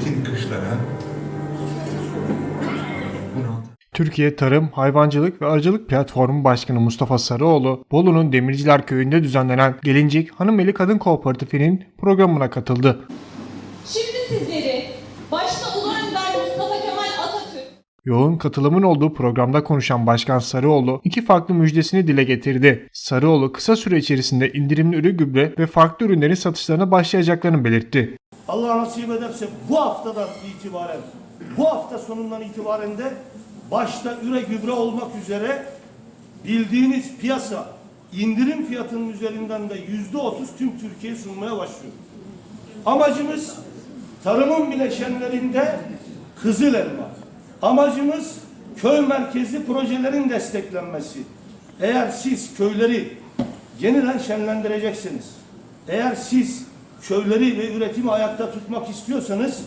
çetin kışlara. Türkiye Tarım, Hayvancılık ve Arıcılık Platformu Başkanı Mustafa Sarıoğlu, Bolu'nun Demirciler Köyü'nde düzenlenen Gelincik Hanımeli Kadın Kooperatifi'nin programına katıldı. Şimdi sizleri başta Ulu Önder Mustafa Kemal Atatürk Yoğun katılımın olduğu programda konuşan Başkan Sarıoğlu iki farklı müjdesini dile getirdi. Sarıoğlu kısa süre içerisinde indirimli ürün gübre ve farklı ürünlerin satışlarına başlayacaklarını belirtti. Allah nasip ederse bu haftadan itibaren, bu hafta sonundan itibaren de başta üre gübre olmak üzere bildiğiniz piyasa indirim fiyatının üzerinden de yüzde otuz tüm Türkiye'ye sunmaya başlıyor. Amacımız tarımın bileşenlerinde kızıl elma. Amacımız köy merkezli projelerin desteklenmesi. Eğer siz köyleri yeniden şenlendireceksiniz. Eğer siz köyleri ve üretimi ayakta tutmak istiyorsanız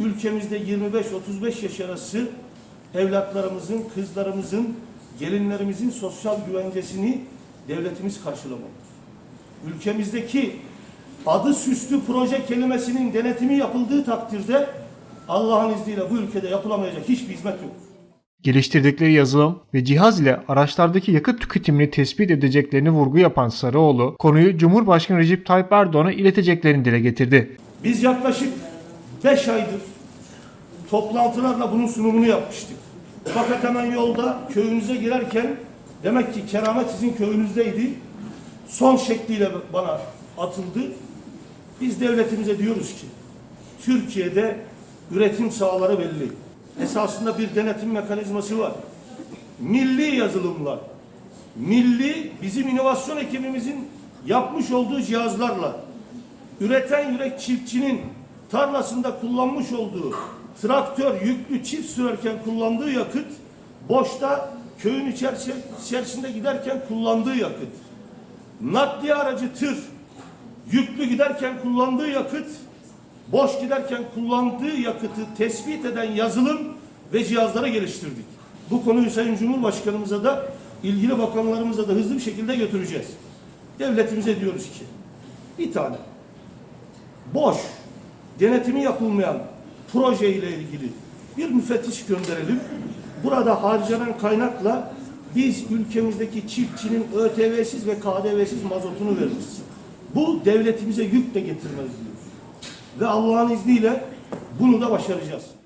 ülkemizde 25-35 yaş arası evlatlarımızın, kızlarımızın, gelinlerimizin sosyal güvencesini devletimiz karşılamalıdır. Ülkemizdeki adı süslü proje kelimesinin denetimi yapıldığı takdirde Allah'ın izniyle bu ülkede yapılamayacak hiçbir hizmet yok. Geliştirdikleri yazılım ve cihaz ile araçlardaki yakıt tüketimini tespit edeceklerini vurgu yapan Sarıoğlu, konuyu Cumhurbaşkanı Recep Tayyip Erdoğan'a ileteceklerini dile getirdi. Biz yaklaşık 5 aydır toplantılarla bunun sunumunu yapmıştık. Fakat hemen yolda köyünüze girerken demek ki keramet sizin köyünüzdeydi. Son şekliyle bana atıldı. Biz devletimize diyoruz ki Türkiye'de üretim sahaları belli. Esasında bir denetim mekanizması var. Milli yazılımlar, milli bizim inovasyon ekibimizin yapmış olduğu cihazlarla üreten yürek çiftçinin tarlasında kullanmış olduğu traktör yüklü çift sürerken kullandığı yakıt boşta köyün içerisi- içerisinde giderken kullandığı yakıt. Nakliye aracı tır yüklü giderken kullandığı yakıt boş giderken kullandığı yakıtı tespit eden yazılım ve cihazları geliştirdik. Bu konuyu Sayın Cumhurbaşkanımıza da ilgili bakanlarımıza da hızlı bir şekilde götüreceğiz. Devletimize diyoruz ki bir tane boş, denetimi yapılmayan proje ile ilgili bir müfettiş gönderelim. Burada harcanan kaynakla biz ülkemizdeki çiftçinin ÖTV'siz ve KDV'siz mazotunu veririz. Bu devletimize yük de getirmez diyoruz. Ve Allah'ın izniyle bunu da başaracağız.